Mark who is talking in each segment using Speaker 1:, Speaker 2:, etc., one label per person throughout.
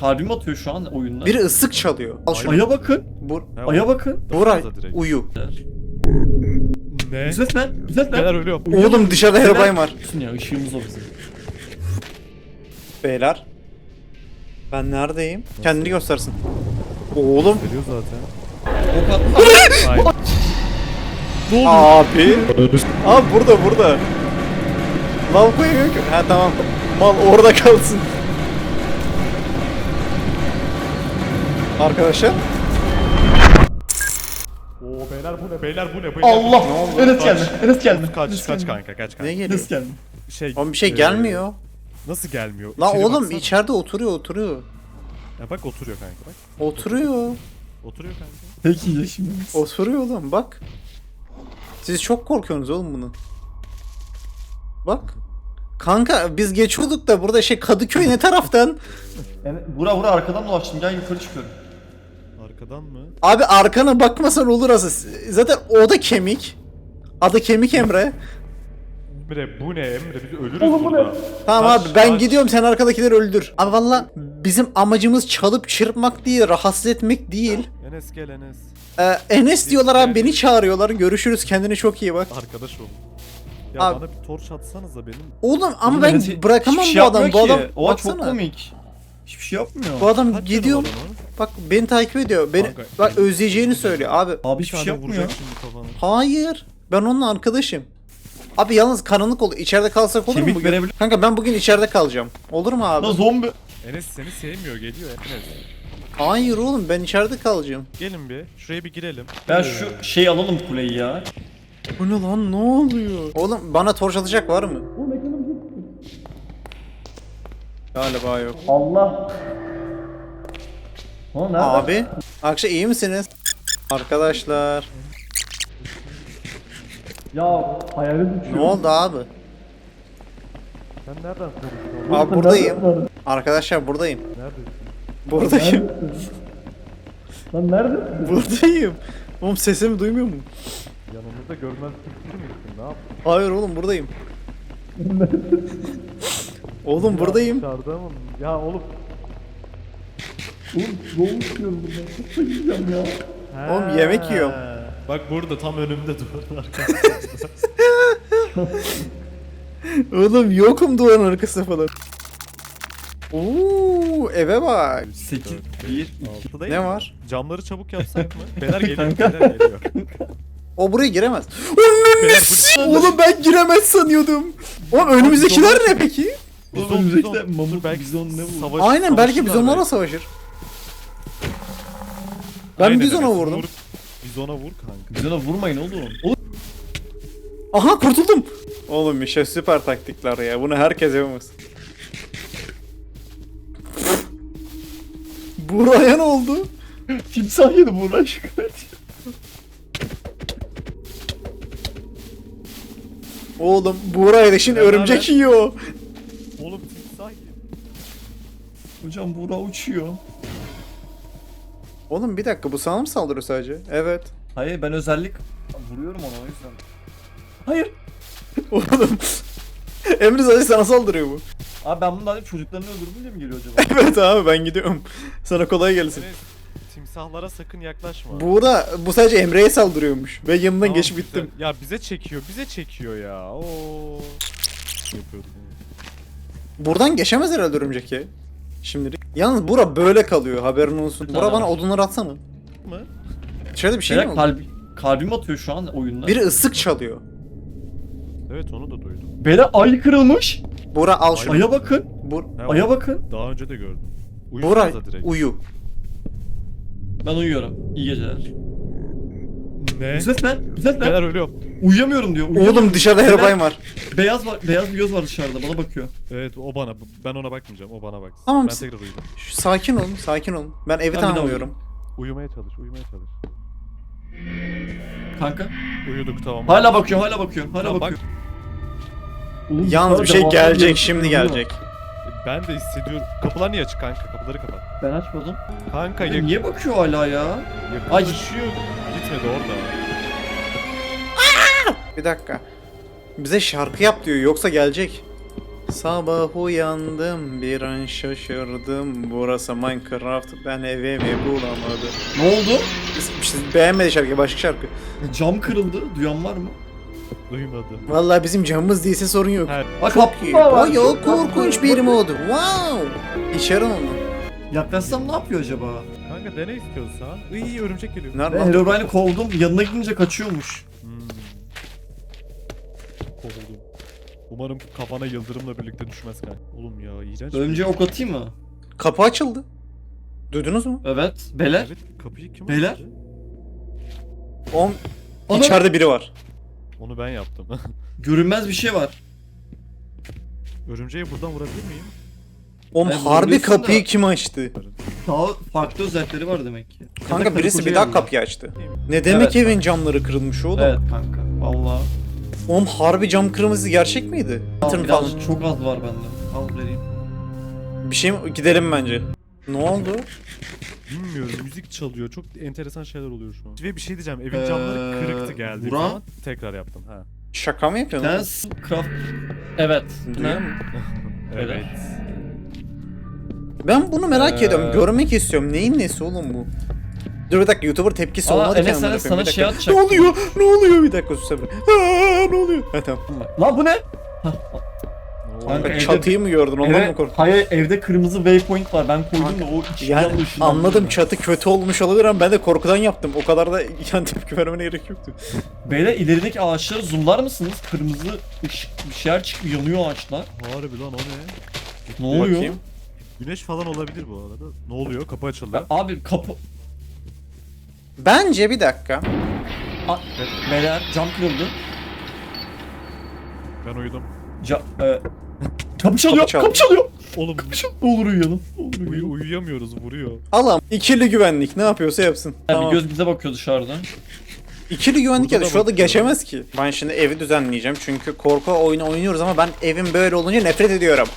Speaker 1: kalbim atıyor şu an oyunda.
Speaker 2: Biri ıslık çalıyor. Al şunu.
Speaker 1: Aya bakın.
Speaker 2: Bur
Speaker 3: Ha,
Speaker 1: Aya bakın.
Speaker 2: Buray
Speaker 3: direkt.
Speaker 2: uyu.
Speaker 3: Ne?
Speaker 1: Ne? Bu ses ne?
Speaker 3: Neler ölüyor?
Speaker 2: Oğlum dışarıda Herobrine var.
Speaker 1: Olsun ya ışığımız o bizim.
Speaker 2: Beyler. Ben neredeyim? Kendini göstersin. Oğlum.
Speaker 3: Veriyor zaten.
Speaker 1: Ok atma.
Speaker 2: Abi. Abi burada burada. Lav koyuyor ki. Ha tamam. Mal orada kalsın. Arkadaşlar.
Speaker 3: Oo beyler bu ne? Beyler bu ne? Beyler
Speaker 1: Allah!
Speaker 2: Ne oldu?
Speaker 1: Enes geldi. Enes geldi.
Speaker 3: Kaç
Speaker 1: Enes
Speaker 3: kaç
Speaker 1: geldi.
Speaker 3: kanka kaç kanka.
Speaker 2: Ne geliyor?
Speaker 1: Enes geldi.
Speaker 3: Şey.
Speaker 2: Oğlum bir şey
Speaker 3: e,
Speaker 2: gelmiyor.
Speaker 3: Nasıl gelmiyor?
Speaker 2: La
Speaker 3: İçeri
Speaker 2: oğlum
Speaker 3: baksana.
Speaker 2: içeride oturuyor oturuyor.
Speaker 3: Ya bak oturuyor kanka bak.
Speaker 2: Oturuyor.
Speaker 3: Oturuyor kanka.
Speaker 1: Peki ya şimdi.
Speaker 2: Oturuyor oğlum bak. Siz çok korkuyorsunuz oğlum bunu. Bak. Kanka biz geçiyorduk da burada şey Kadıköy ne taraftan?
Speaker 1: Evet, bura bura arkadan dolaştım. Gel yukarı çıkıyorum.
Speaker 3: Arkadan mı?
Speaker 2: Abi arkana bakmasan olur aslında. Zaten o da kemik. Adı kemik Emre.
Speaker 3: Emre bu ne Emre? Biz ölürüz burada.
Speaker 2: Tamam
Speaker 3: Kaç,
Speaker 2: abi ben
Speaker 3: kaç.
Speaker 2: gidiyorum sen arkadakileri öldür. Abi valla bizim amacımız çalıp çırpmak değil, rahatsız etmek değil.
Speaker 3: Enes gel Enes.
Speaker 2: Ee, Enes diyorlar abi beni çağırıyorlar. Görüşürüz kendine çok iyi bak.
Speaker 3: Arkadaş ol. Ya
Speaker 2: Abi-
Speaker 3: bana bir torç atsanıza benim.
Speaker 2: Oğlum ama
Speaker 1: Oğlum
Speaker 2: ben
Speaker 1: Enes'i
Speaker 2: bırakamam
Speaker 1: hiçbir şey
Speaker 2: bu adamı. Bu
Speaker 1: yapmıyor
Speaker 2: adam
Speaker 1: ki. O çok
Speaker 2: baksana.
Speaker 1: komik. Hiçbir şey yapmıyor.
Speaker 2: Bu adam
Speaker 3: Kaç
Speaker 2: gidiyor.
Speaker 3: var onun?
Speaker 2: Bak beni takip ediyor. Beni
Speaker 3: Kanka,
Speaker 2: bak özleyeceğini söylüyor abi.
Speaker 1: Abi
Speaker 3: Bir
Speaker 1: hiçbir şey yapmıyor.
Speaker 3: vuracak şimdi kafana.
Speaker 2: Hayır. Ben onunla arkadaşım. Abi yalnız karanlık oldu. İçeride kalsak olur mu
Speaker 1: Kemik
Speaker 2: bugün?
Speaker 1: verebilir-
Speaker 2: Kanka ben bugün içeride kalacağım. Olur mu abi?
Speaker 1: Da zombi.
Speaker 3: Enes seni sevmiyor geliyor Enes.
Speaker 2: Hayır oğlum ben içeride kalacağım.
Speaker 3: Gelin bir. Şuraya bir girelim.
Speaker 1: Ben şu şey alalım kuleyi ya.
Speaker 2: Bu ne lan ne oluyor? Oğlum bana torç atacak var mı? Galiba yok.
Speaker 1: Allah. O nerede?
Speaker 2: Abi, akşam iyi misiniz? Arkadaşlar,
Speaker 1: Ya hayalet uçuyor.
Speaker 2: ne oldu abi?
Speaker 3: Sen nereden konuşuyorsun?
Speaker 2: Abi buradayım. Arkadaşlar buradayım.
Speaker 3: Neredesin?
Speaker 2: Buradayım.
Speaker 1: Lan nerede?
Speaker 2: buradayım. Oğlum sesimi duymuyor mu?
Speaker 3: Yanımızda görmez kimsin misin? Ne yaptın?
Speaker 2: Hayır oğlum buradayım. oğlum buradayım.
Speaker 3: Dışarıda mı? Ya oğlum.
Speaker 1: Oğlum. Çok yiyeceğim ya.
Speaker 2: Oğlum yemek yiyorum.
Speaker 3: Bak burada tam önümde dur.
Speaker 2: Oğlum yokum duvarın arkasında falan. Oo eve bak.
Speaker 1: 8, 1, 2.
Speaker 3: Altıdayım.
Speaker 2: Ne var?
Speaker 3: Camları çabuk yapsak mı? Beyler geliyor. Beyler geliyor.
Speaker 2: O buraya giremez.
Speaker 3: Beyler bu
Speaker 2: Oğlum ben giremez sanıyordum. Oğlum önümüzdekiler ne peki?
Speaker 1: Oğlum
Speaker 3: Bizon,
Speaker 1: önümüzdeki de
Speaker 3: bizon.
Speaker 1: mamut,
Speaker 3: Dur, belki
Speaker 1: bizon ne bu?
Speaker 3: savaş-
Speaker 2: Aynen belki biz
Speaker 3: savaşırlar
Speaker 2: onlara
Speaker 3: belki.
Speaker 2: savaşır. Ben
Speaker 3: Aynen
Speaker 2: bizona
Speaker 3: Enes,
Speaker 2: vurdum.
Speaker 3: vur. Bizona vur kanka.
Speaker 1: Bizona vurmayın oğlum. Oğlum
Speaker 2: Aha kurtuldum. Oğlum işte süper taktikler ya. Bunu herkes yapamaz. Buraya ne oldu?
Speaker 1: timsah yedi bu lan şu kadar.
Speaker 2: Oğlum Buğra'yla şimdi
Speaker 3: Ne
Speaker 2: örümcek yiyor.
Speaker 3: Oğlum timsah gibi.
Speaker 1: Hocam Buğra uçuyor.
Speaker 2: Oğlum bir dakika bu sana mı saldırıyor sadece? Evet.
Speaker 1: Hayır ben özellik vuruyorum ona o yüzden. Hayır.
Speaker 2: Oğlum. Emre sadece sana saldırıyor bu.
Speaker 1: Abi ben bundan hep çocuklarını öldürdüm diye mi geliyor acaba?
Speaker 2: Evet abi ben gidiyorum. Sana kolay gelsin.
Speaker 3: Enes, timsahlara sakın yaklaşma.
Speaker 2: Buğra bu sadece Emre'ye saldırıyormuş. Ve yanından
Speaker 3: Tamam,
Speaker 2: geçip
Speaker 3: güzel.
Speaker 2: bittim.
Speaker 3: Ya bize çekiyor, bize çekiyor ya. Oo. Yapıyordum.
Speaker 2: Buradan geçemez herhalde örümcek ya. Şimdilik. Yalnız Bura böyle kalıyor haberin olsun. Bura bana odunları atsana.
Speaker 3: Mı?
Speaker 2: İçeride bir şey mi
Speaker 1: Şeyler
Speaker 2: oldu?
Speaker 1: kalbi, kalbim atıyor şu an oyunda.
Speaker 2: Biri ıslık çalıyor.
Speaker 3: Evet onu da duydum.
Speaker 1: Bere ay kırılmış.
Speaker 2: Bura al şunu.
Speaker 1: Aya bakın.
Speaker 2: Bur
Speaker 3: Ha,
Speaker 1: Aya bakın.
Speaker 3: Daha önce de gördüm.
Speaker 2: Bura
Speaker 3: Uyusanıza direkt.
Speaker 2: uyu.
Speaker 1: Ben uyuyorum. İyi geceler.
Speaker 3: Ne?
Speaker 1: Bu ses ne? Bu ses ne?
Speaker 3: Beyler ölüyor.
Speaker 1: Uyuyamıyorum diyor. Uyuyamıyorum.
Speaker 2: Oğlum dışarıda Herobrine var.
Speaker 1: Beyaz var, beyaz bir göz var dışarıda bana bakıyor.
Speaker 3: Evet o bana. Ben ona bakmayacağım. O bana baksın.
Speaker 2: Tamam,
Speaker 3: Ben
Speaker 2: s-
Speaker 3: tekrar uyudum.
Speaker 2: Şu, sakin olun, sakin olun. Ben evi
Speaker 1: Ben bir daha
Speaker 2: tamamlıyorum.
Speaker 3: Uyumaya çalış, uyumaya çalış.
Speaker 1: Kanka.
Speaker 3: Uyuduk tamam.
Speaker 1: Hala bakıyor, hala bakıyor, hala
Speaker 3: Tamam,
Speaker 1: bakıyor.
Speaker 3: bak.
Speaker 1: Oğlum,
Speaker 2: Yalnız bir şey gelecek, şimdi gelecek.
Speaker 3: Ben de hissediyorum. Kapılar niye açık kanka? Kapıları kapat.
Speaker 1: Ben açmadım.
Speaker 3: Kanka
Speaker 1: Ya
Speaker 3: yak-
Speaker 1: niye bakıyor hala ya?
Speaker 3: yakınlaşıyor. Gitmedi orada.
Speaker 2: Bir dakika. Bize şarkı yap diyor, yoksa gelecek. Sabah uyandım bir an şaşırdım Burası Minecraft ben evimi bulamadım
Speaker 1: Ne oldu?
Speaker 2: İşte beğenmedi şarkı başka şarkı
Speaker 1: Cam kırıldı. Duyan var mı?
Speaker 3: Duymadım.
Speaker 2: Vallahi bizim camımız değilse sorun yok
Speaker 3: Her
Speaker 1: Bak
Speaker 2: Çok iyi
Speaker 1: var.
Speaker 2: Bayağı korkunç bir mod Wow İçeri onu
Speaker 1: Yaklaşsam ne yapıyor acaba?
Speaker 3: kanka dene istiyorsan. İyi örümcek geliyor.
Speaker 1: Ben
Speaker 2: Nerede?
Speaker 1: Herobrine'i kovdum. Yanına gidince kaçıyormuş.
Speaker 3: Hmm. Kovuldum. Umarım kafana yıldırımla birlikte düşmez kanka. Oğlum ya iğrenç.
Speaker 1: Önce ok atayım mı?
Speaker 2: Kapı açıldı Duydunuz mu?
Speaker 1: Evet. Beyler.
Speaker 3: Evet kapıyı kim
Speaker 1: Beyler?
Speaker 3: açtı?
Speaker 2: On
Speaker 1: Ana-
Speaker 2: içeride biri var.
Speaker 3: Onu ben yaptım.
Speaker 1: Görünmez bir şey var.
Speaker 3: Örümceği buradan vurabilir miyim?
Speaker 2: Oğlum
Speaker 1: Ben
Speaker 2: harbi
Speaker 1: vuruyorsun
Speaker 2: kapıyı
Speaker 1: da-
Speaker 2: kim açtı?
Speaker 1: Daha farklı özellikleri var demek ki. Ya da
Speaker 2: Kanka
Speaker 1: karı
Speaker 2: birisi
Speaker 1: koca
Speaker 2: bir daha
Speaker 1: yanında.
Speaker 2: kapıyı açtı. Ne demek
Speaker 1: Evet.
Speaker 2: evin camları kırılmış oğlum?
Speaker 1: Evet kanka. Valla.
Speaker 2: Oğlum harbi cam kırmızı gerçek miydi? Hatırın falan.
Speaker 1: Çok az var bende. Al vereyim.
Speaker 2: Bir şey mi? Gidelim bence. Ne oldu?
Speaker 3: Bilmiyorum müzik çalıyor. Çok enteresan şeyler oluyor şu an. Ve bir şey diyeceğim. Evin camları
Speaker 1: Ee,
Speaker 3: kırıktı geldi.
Speaker 1: Burak?
Speaker 3: Zaman tekrar yaptım. Ha.
Speaker 2: Şaka mı yapıyorsun?
Speaker 1: Dance Craft. Evet.
Speaker 2: Duyuyor
Speaker 1: Ne?
Speaker 2: musun?
Speaker 3: evet.
Speaker 2: Ben bunu merak
Speaker 1: Ee,
Speaker 2: ediyorum. Görmek istiyorum. Neyin nesi oğlum bu? Dur bir dakika YouTuber tepkisi
Speaker 1: Aa,
Speaker 2: olmadı ki
Speaker 1: Enes,
Speaker 2: amına
Speaker 1: Enes,
Speaker 2: koyayım.
Speaker 1: sana şey
Speaker 2: dakika. Ne
Speaker 1: atacaktım.
Speaker 2: oluyor? Ne oluyor? Bir dakika sus. Aa, ne oluyor? Ha tamam.
Speaker 1: Lan bu ne? Hah,
Speaker 3: Ne
Speaker 1: Kanka, evde-
Speaker 2: Çatıyı mı gördün? Ondan mı korktun?
Speaker 1: hayır evde kırmızı waypoint var. Ben koydum da o içinden
Speaker 2: Yani
Speaker 1: ışınlandı.
Speaker 2: anladım çatı kötü olmuş olabilir ama ben de korkudan yaptım. O kadar da yan tepki vermene gerek yoktu.
Speaker 1: Beyler ilerideki ağaçları zoomlar mısınız? Kırmızı ışık bir şeyler çıkıyor yanıyor ağaçlar.
Speaker 3: Harbi lan o ne?
Speaker 1: Ne oluyor?
Speaker 2: Bakayım.
Speaker 3: Güneş falan olabilir bu arada. Ne oluyor? Kapı açıldı.
Speaker 1: Ya Abi kapı...
Speaker 2: Bence bir dakika.
Speaker 1: A- Beyler cam kırıldı.
Speaker 3: Ben uyudum.
Speaker 1: Ca e... Kapı çalıyor,
Speaker 2: çaldı.
Speaker 1: kapı çalıyor.
Speaker 3: Oğlum
Speaker 1: Kapı çalıyor. Ne olur uyuyalım. Olur
Speaker 3: uyu-
Speaker 1: uyuyalım.
Speaker 3: uyuyamıyoruz vuruyor.
Speaker 2: Alam. İkili güvenlik ne yapıyorsa yapsın.
Speaker 1: Yani
Speaker 2: Tamam.
Speaker 1: Bir göz bize bakıyor dışarıdan.
Speaker 2: İkili güvenlik ya
Speaker 3: Burada
Speaker 2: da
Speaker 3: da
Speaker 2: şurada geçemez ki. Ben şimdi evi düzenleyeceğim çünkü korku oyunu oynuyoruz ama ben evim böyle olunca nefret ediyorum.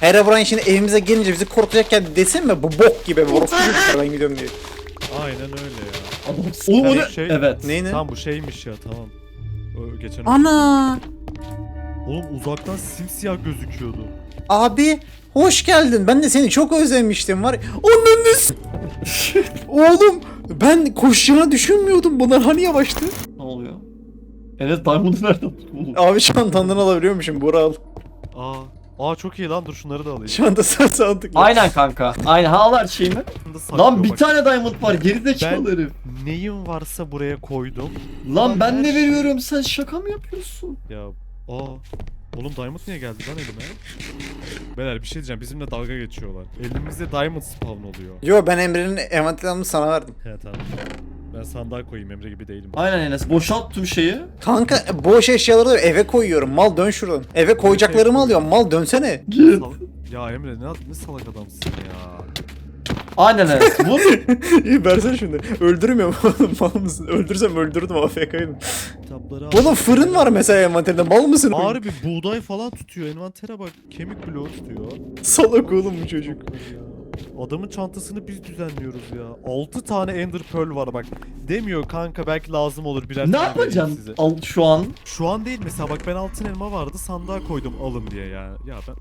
Speaker 2: Herobrine şimdi evimize gelince bizi korkutacakken desin mi bu bok gibi bu ben gidiyorum diye.
Speaker 3: Aynen öyle ya.
Speaker 1: Oğlum o
Speaker 3: Yani
Speaker 1: ne?
Speaker 3: şey-
Speaker 1: Evet.
Speaker 2: Ne ne?
Speaker 3: Tamam bu şeymiş ya tamam. O, geçen
Speaker 2: Ana!
Speaker 3: Oğlum uzaktan simsiyah gözüküyordu.
Speaker 2: Abi hoş geldin. Ben de seni çok özlemiştim var. Onun Oğlum ben koşacağını düşünmüyordum. Bunlar hani yavaştı?
Speaker 1: Ne oluyor? Enes Diamond'ı nereden buldun?
Speaker 2: Abi çantandan alabiliyormuşum Burak al.
Speaker 3: Aa. Aa çok iyi lan dur şunları da alayım.
Speaker 2: Çanta sen sandıkla.
Speaker 1: Aynen kanka. Aynen halar şey mi? Lan bir
Speaker 3: bak.
Speaker 1: tane diamond var gerizekalı herif.
Speaker 3: Neyim varsa buraya koydum.
Speaker 1: Lan ben ne
Speaker 3: şey-
Speaker 1: veriyorum sen şaka mı yapıyorsun?
Speaker 3: Ya aa. Oğlum Diamond niye geldi lan elime? Beyler bir şey diyeceğim bizimle dalga geçiyorlar. Elimizde Diamond spawn oluyor.
Speaker 2: Yo ben Emre'nin envanterini sana verdim.
Speaker 3: He tamam. Ben sandığa koyayım Emre gibi değilim.
Speaker 1: Aynen Enes boşalt tüm şeyi.
Speaker 2: Kanka boş eşyaları da eve koyuyorum. Mal dön şuradan. Eve koyacaklarımı alıyorum. Mal dönsene.
Speaker 1: Git.
Speaker 3: Ya Emre ne, ne salak adamsın ya.
Speaker 1: Aynen Enes vur.
Speaker 2: İyi versene şunu. Öldürmüyorum oğlum mal mısın? Öldürsem öldürdüm AFK'ydım.
Speaker 3: Kitapları al.
Speaker 2: Oğlum fırın var mesela envanterinde. Mal mısın?
Speaker 3: Harbi buğday falan tutuyor. Envantere bak. Kemik bloğu tutuyor.
Speaker 2: Salak oğlum bu çocuk.
Speaker 3: Adamın çantasını biz düzenliyoruz ya. 6 tane Ender Pearl var bak. Demiyor kanka belki lazım olur birer
Speaker 1: ne
Speaker 3: tane vereyim
Speaker 1: yapacaksın
Speaker 3: size.
Speaker 1: al şu an?
Speaker 3: Şu an değil mesela bak ben altın elma vardı sandığa koydum alın diye ya. Ya ben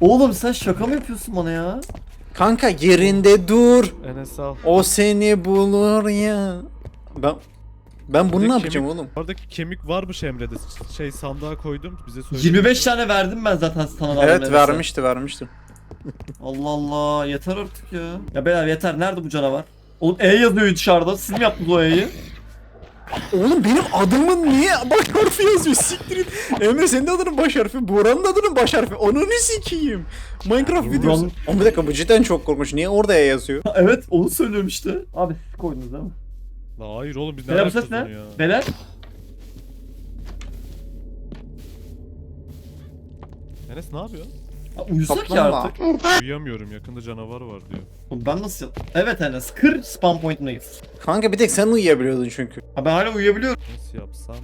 Speaker 1: Oğlum sen şaka mı yapıyorsun bana ya?
Speaker 2: Kanka yerinde dur.
Speaker 3: Enes al.
Speaker 2: O seni bulur ya. Ben ben bunu ne yapacağım
Speaker 3: kemik-
Speaker 2: oğlum?
Speaker 3: Oradaki kemik varmış Emre'de. Şey sandığa koydum bize söyle.
Speaker 1: 25 tane verdim ben zaten sana.
Speaker 2: Evet vermişti vermişti.
Speaker 1: Allah Allah yeter artık ya. Ya beyler yeter nerede bu canavar? Oğlum E yazıyor dışarıda. Siz mi yaptınız o E'yi?
Speaker 2: Oğlum benim adımın niye baş harfi yazıyor? Siktir it. Emre senin de adının baş harfi. Buranın da adının baş harfi. Onu ne sikeyim? Minecraft videosu. Ama bir dakika bu cidden çok korkmuş. Niye orada ya yazıyor?
Speaker 1: Evet onu söylüyorum işte. Abi siz koydunuz değil mi?
Speaker 3: La hayır oğlum biz
Speaker 1: Beyler bu ses
Speaker 3: yapacağız
Speaker 1: ne? Beyler?
Speaker 3: Enes ne yapıyor?
Speaker 1: Uyusak ya artık.
Speaker 3: Uyuyamıyorum yakında canavar var diyor.
Speaker 1: Oğlum ben nasıl Evet Enes kır spam point'indeyiz.
Speaker 2: Kanka bir tek sen uyuyabiliyordun çünkü.
Speaker 1: Ha ben hala uyuyabiliyorum.
Speaker 3: Nasıl yapsam?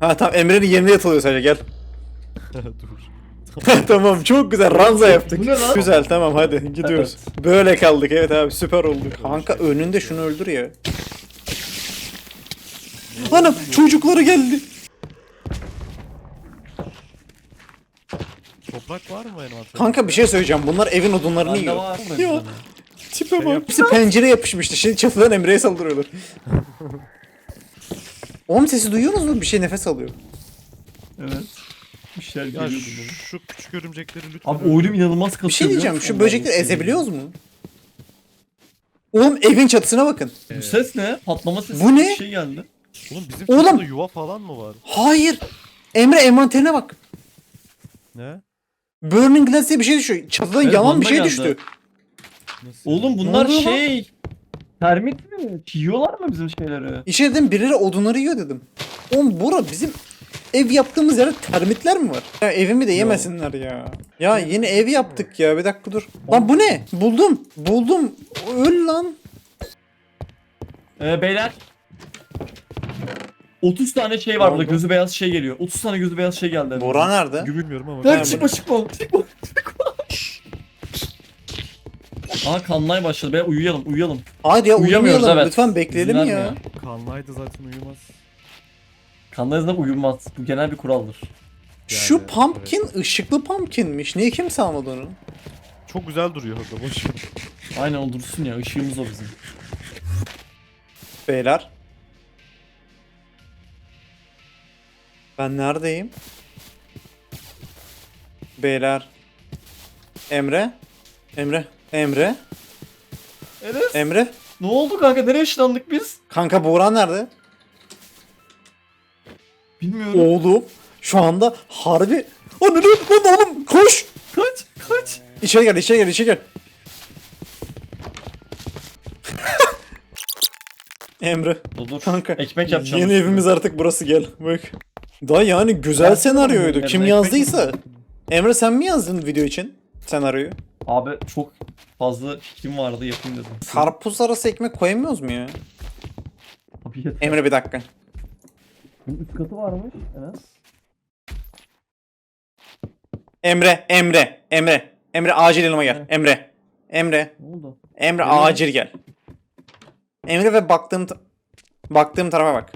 Speaker 2: Ha tamam Emre'nin yerine yatılıyor sadece gel.
Speaker 3: Dur.
Speaker 2: tamam çok güzel ranza yaptık.
Speaker 1: Bu ne lan?
Speaker 2: Güzel tamam hadi gidiyoruz. Böyle kaldık evet abi süper oldu. Kanka önünde şunu öldür ya. Anam çocukları geldi.
Speaker 3: Toprak var mı envanterde?
Speaker 2: Kanka bir şey söyleyeceğim. Bunlar evin odunlarını
Speaker 1: Bende
Speaker 2: yiyor.
Speaker 1: var mı?
Speaker 2: Ya. Tipe
Speaker 3: Şey
Speaker 2: bak. Hepsi pencere yapışmıştı. Şimdi çatıdan Emre'ye saldırıyorlar. Oğlum sesi duyuyorsunuz mu? Bir şey nefes alıyor.
Speaker 1: Evet. Bir şeyler
Speaker 3: Ya
Speaker 1: geliyordu
Speaker 3: şu, şu küçük örümcekleri lütfen.
Speaker 1: Abi oyunum inanılmaz kasıyor.
Speaker 2: Bir şey diyeceğim. Şu böcekleri ezebiliyoruz mu? Oğlum evin çatısına bakın.
Speaker 1: Bu ses ne? Patlama sesi
Speaker 2: Bu
Speaker 1: gibi
Speaker 2: ne?
Speaker 1: bir şey geldi.
Speaker 3: Oğlum bizim
Speaker 2: Oğlum!
Speaker 3: çatıda yuva falan mı var?
Speaker 2: Hayır. Emre envanterine bak.
Speaker 3: Ne?
Speaker 2: Burning Glass diye bir şey düşüyor. Çatıdan
Speaker 1: Evet,
Speaker 2: yalan
Speaker 1: bana
Speaker 2: bir şey
Speaker 1: geldi.
Speaker 2: düştü.
Speaker 3: Nasıl?
Speaker 1: Oğlum bunlar
Speaker 2: oluyor lan?
Speaker 1: şey... Termit mi? Yiyorlar mı bizim şeyleri?
Speaker 2: İçeri dedim birileri odunları yiyor dedim. Oğlum bura bizim ev yaptığımız yerde termitler mi var? Ya evimi de yemesinler ya. Ya yeni ev yaptık ya bir dakika dur. Lan bu ne? Buldum. Buldum. Öl lan.
Speaker 1: Ee, beyler. 30 tane şey var burada.
Speaker 2: oldu?
Speaker 1: Gözü beyaz şey geliyor. 30 tane gözü beyaz şey geldi.
Speaker 2: Bora nerede?
Speaker 3: Bilmiyorum ama.
Speaker 1: Lan
Speaker 2: Ben-
Speaker 1: çıkma çıkma çıkma çıkma. Aa kanmaya başladı. Be uyuyalım uyuyalım.
Speaker 2: Hadi ya
Speaker 1: Uyuyamıyoruz,
Speaker 2: uyumayalım.
Speaker 1: evet.
Speaker 2: Lütfen bekleyelim ya.
Speaker 1: vermiyor.
Speaker 3: Kanlaydı zaten uyumaz.
Speaker 1: Kanlayızda uyumaz. Bu genel bir kuraldır.
Speaker 2: Şu
Speaker 3: Yani,
Speaker 2: pumpkin ışıklı pumpkinmiş. Niye kimse almadı onu?
Speaker 3: Çok güzel duruyor orada boş ver.
Speaker 1: Aynen o dursun ya. ışığımız o bizim.
Speaker 2: Beyler. Ben neredeyim? Beyler. Emre? Emre? Emre?
Speaker 1: Enes.
Speaker 2: Emre?
Speaker 1: Ne oldu kanka? Nereye ışınlandık biz?
Speaker 2: Kanka Buğra nerede?
Speaker 1: Bilmiyorum.
Speaker 2: Oğlum şu anda harbi... Ananı lan oğlum koş!
Speaker 1: Kaç kaç.
Speaker 2: İçeri gel içeri gel içeri gel. Emre
Speaker 1: Dur dur.
Speaker 2: kanka
Speaker 1: Ekmek yapacağım.
Speaker 2: yeni evimiz artık burası gel bak. Da yani güzel
Speaker 1: Ben-
Speaker 2: senaryoydu. Kim
Speaker 1: ekmek
Speaker 2: yazdıysa. Emre sen mi yazdın video için senaryoyu?
Speaker 1: Abi çok fazla fikrim vardı yapayım dedim.
Speaker 2: Karpuz arası ekmek koyamıyoruz mu ya?
Speaker 1: Abi yeter.
Speaker 2: Emre bir dakika.
Speaker 1: Bunun üst katı varmış Enes.
Speaker 2: Emre, Emre, Emre. Emre acil yanıma gel.
Speaker 1: Evet.
Speaker 2: Emre. Emre.
Speaker 1: Ne oldu?
Speaker 2: Emre
Speaker 1: Geliyorum.
Speaker 2: acil gel. Emre ve baktığım ta- baktığım tarafa bak.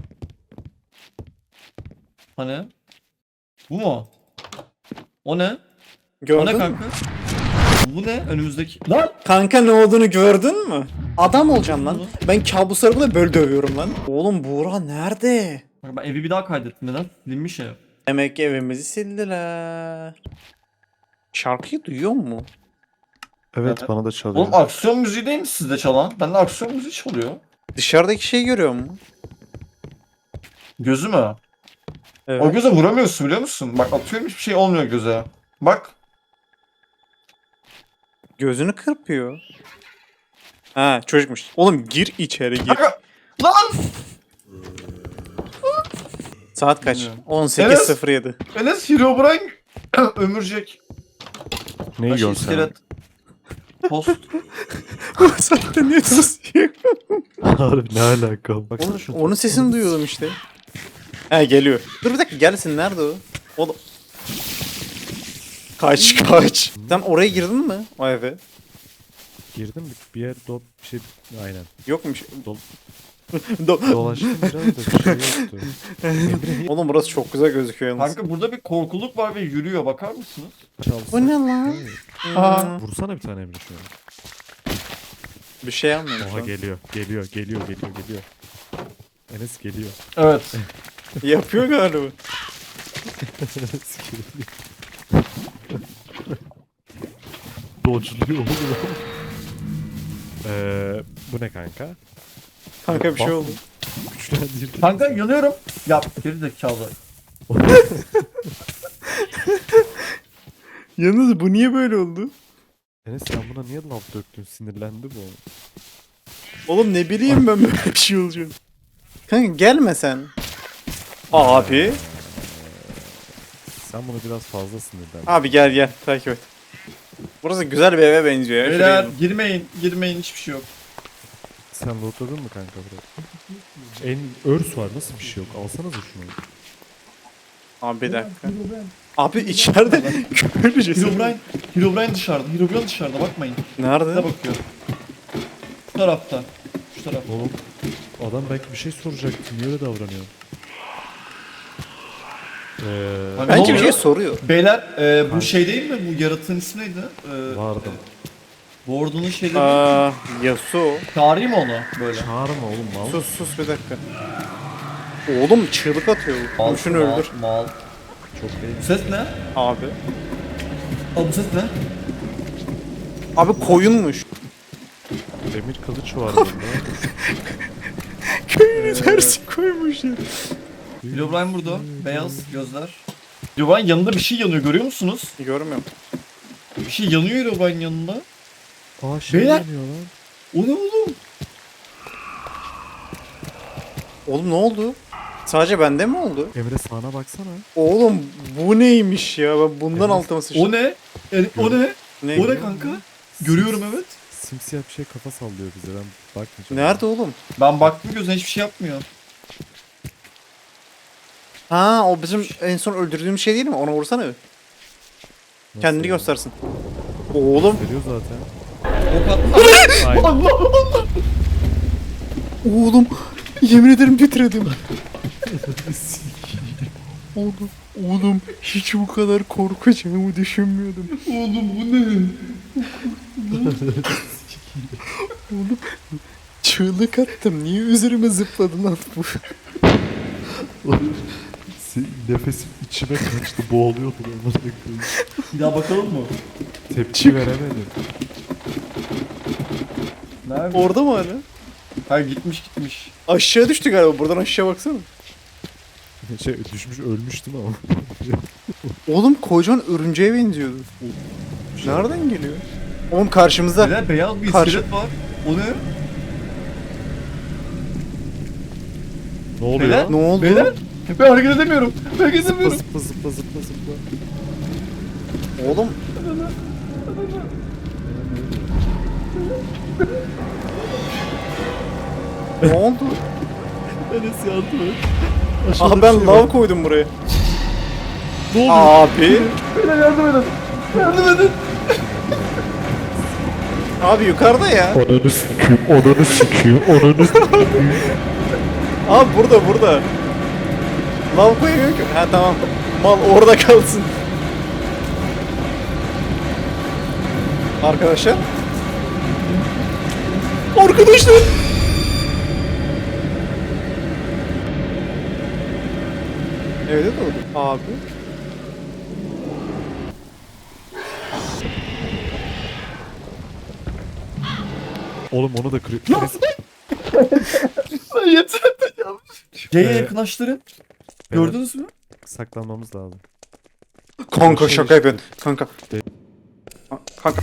Speaker 1: Hani? Bu mu? O ne? O
Speaker 2: Gördün
Speaker 1: ne
Speaker 2: mü?
Speaker 1: kanka? Bu ne? Önümüzdeki... Lan!
Speaker 2: Kanka ne olduğunu gördün mü? Adam olacağım lan. Ben kabuslarımı da böyle dövüyorum lan. Oğlum Buğra nerede?
Speaker 1: Bak ben evi bir daha kaydettim. Neden? Silinmiş ev.
Speaker 2: Demek ki evimizi sildiler. Şarkıyı duyuyor mu?
Speaker 3: Evet,
Speaker 1: Evet.
Speaker 3: bana da çalıyor.
Speaker 1: Oğlum aksiyon müziği değil mi sizde çalan? Bende aksiyon müziği çalıyor.
Speaker 2: Dışarıdaki şey görüyor mu?
Speaker 1: Gözü mü?
Speaker 2: Evet.
Speaker 4: O göze vuramıyorsun biliyor musun? Bak atıyorum hiçbir şey olmuyor göze. Bak.
Speaker 2: Gözünü kırpıyor. Ha çocukmuş. Oğlum gir içeri gir.
Speaker 4: Kanka. Lan!
Speaker 2: Saat kaç?
Speaker 1: Bilmiyorum.
Speaker 2: 18.07.
Speaker 4: Enes Herobrine ömürcek.
Speaker 3: Neyi
Speaker 1: Başı
Speaker 3: görsen.
Speaker 1: iskelet. Post.
Speaker 2: O saatte niye susuyor?
Speaker 3: Harbi ne alaka? Baksana şu.
Speaker 2: Onun sesini duyuyordum işte. He geliyor. Dur bir dakika gelsin nerede o? O da... Kaç kaç. Sen oraya girdin mi? O eve.
Speaker 3: Girdim bir- bir yer do bir şey aynen.
Speaker 2: Yokmuş.
Speaker 3: Dol-
Speaker 2: Do-
Speaker 3: Dolaştım biraz da bir şey yoktu.
Speaker 2: Oğlum burası çok güzel gözüküyor yalnız.
Speaker 1: Kanka burada bir korkuluk var ve yürüyor. Bakar mısınız?
Speaker 3: Çalsın.
Speaker 2: Bu ne lan?
Speaker 4: Aa.
Speaker 3: Vursana bir tane Emre şuna.
Speaker 2: Bir şey yapmıyorum şu
Speaker 3: Oha
Speaker 2: an.
Speaker 3: geliyor, geliyor, geliyor, geliyor, geliyor. Enes geliyor.
Speaker 1: Evet.
Speaker 2: Yapıyor galiba.
Speaker 3: Dodge'luyor oğlum. Eee bu ne kanka?
Speaker 2: Kanka bir şey oldu.
Speaker 3: Güçlendirdi.
Speaker 1: Kanka yanıyorum. Ya geri zekalı.
Speaker 2: Yalnız bu niye böyle oldu?
Speaker 3: Enes sen buna niye lav döktün? Sinirlendi bu.
Speaker 2: Oğlum ne bileyim ben böyle bir şey olacağını. Kanka gelme sen. Abi.
Speaker 3: Sen bunu biraz fazla sinirlendin.
Speaker 2: Abi gel gel takip et. Burası güzel bir eve benziyor ya.
Speaker 1: Beyler
Speaker 2: Şuraya-
Speaker 1: girmeyin. Girmeyin hiçbir şey yok.
Speaker 3: Sen lootladın mı kanka burayı? En örs var nasıl bir şey yok? Alsanıza şunu.
Speaker 2: Abi bir dakika. Abi içeride ceset.
Speaker 1: Herobrine, Herobrine dışarıda. Herobrine dışarıda bakmayın. Ne
Speaker 2: Nerede?
Speaker 1: bakıyor? Şu tarafta. Şu taraf.
Speaker 3: Oğlum adam belki bir şey soracaktı. Niye öyle davranıyor? Ee,
Speaker 1: Hani ne
Speaker 2: Bence bir
Speaker 1: oluyor?
Speaker 2: şey soruyor.
Speaker 1: Beyler e, bu
Speaker 3: Hangi?
Speaker 1: şey değil mi? Bu yaratığın ismi neydi? E,
Speaker 3: vardım.
Speaker 1: bu ordunun şeyleri.
Speaker 2: Aa, Yasuo.
Speaker 1: Çağırayım onu böyle.
Speaker 3: Çağırma oğlum mal.
Speaker 2: Sus sus bir dakika. Oğlum çığlık atıyor.
Speaker 1: Mal,
Speaker 2: Şunu
Speaker 1: mal,
Speaker 2: öldür.
Speaker 1: Mal.
Speaker 3: Çok.
Speaker 1: Bu ses ne?
Speaker 2: Abi.
Speaker 1: Aa, bu ses ne?
Speaker 2: Abi koyunmuş.
Speaker 3: Demir kılıç var bunda.
Speaker 2: Köyünü tersi koymuş ya.
Speaker 1: Herobrine burada. Beyaz gözler. Herobrine yanında bir şey yanıyor görüyor musunuz?
Speaker 2: Görmüyorum.
Speaker 1: Bir şey yanıyor Herobrine yanında.
Speaker 3: Aa şey
Speaker 1: Beyler.
Speaker 3: yanıyor lan.
Speaker 1: O ne oğlum?
Speaker 2: Oğlum ne oldu? Sadece bende mi oldu?
Speaker 3: Emre sağına baksana.
Speaker 2: Oğlum bu neymiş ya? Ben bundan
Speaker 3: Evet.
Speaker 2: altıma sıçtım.
Speaker 1: O ne? E, o ne?
Speaker 2: Ne?
Speaker 1: O ne kanka? Görüyorum evet.
Speaker 3: Simsiyah bir şey kafa sallıyor bize ben bakmayacağım.
Speaker 2: Nerede oğlum?
Speaker 1: Ben baktım gözüne hiçbir şey yapmıyor.
Speaker 2: Ha o bizim en son öldürdüğümüz şey değil mi? Ona vursana bir.
Speaker 3: Nasıl
Speaker 2: Kendini
Speaker 3: yani?
Speaker 2: göstersin. Oğlum.
Speaker 3: Veriyor zaten.
Speaker 1: Allah Allah.
Speaker 2: Oğlum. Yemin ederim titredim. oğlum. Oğlum hiç bu kadar korkacağımı düşünmüyordum.
Speaker 1: Oğlum bu ne?
Speaker 2: Oğlum çığlık attım. Niye üzerime zıpladın lan bu?
Speaker 3: Nefesim içime kaçtı boğuluyordu onlara koyayım.
Speaker 1: Bir daha bakalım mı?
Speaker 3: Tepki veremedim.
Speaker 1: Nerede?
Speaker 2: Orada mı hala?
Speaker 1: Ha gitmiş gitmiş.
Speaker 2: Aşağı düştü galiba. Buradan aşağı baksana.
Speaker 3: Şey düşmüş ölmüştüm ama.
Speaker 2: Oğlum kocaman örümceğe benziyordu. Nereden geliyor? Oğlum karşımızda.
Speaker 1: Beyler beyaz bir
Speaker 2: Karşı-
Speaker 1: iskelet var. O ne?
Speaker 3: ne oluyor?
Speaker 1: Beyler?
Speaker 2: Ne oldu?
Speaker 1: Beyler? Ben hareket edemiyorum. Ben hareket
Speaker 3: Zıpla
Speaker 1: edemiyorum.
Speaker 3: zıpla zıpla zıpla zıpla.
Speaker 2: Oğlum. ne oldu?
Speaker 3: Enes yardım et.
Speaker 2: Aha ben lav koydum buraya.
Speaker 3: Ne oluyor?
Speaker 2: Abi.
Speaker 1: Beyler yardım edin. Yardım edin.
Speaker 2: Abi yukarıda ya.
Speaker 3: Ananı sikiyim, ananı sikiyim, ananı sikiyim.
Speaker 2: Abi burada burada. Lav koyamıyorum ki. Ha tamam. Mal orada kalsın. Arkadaşlar. Arkadaşlar. Evde doğdu. Abi.
Speaker 3: Oğlum onu da kırıyor.
Speaker 1: Yeter. C'ye yakınlaştırın. Gördünüz mü?
Speaker 3: saklanmamız lazım.
Speaker 2: Kanka şaka yapıyorsun. Kanka. Kanka.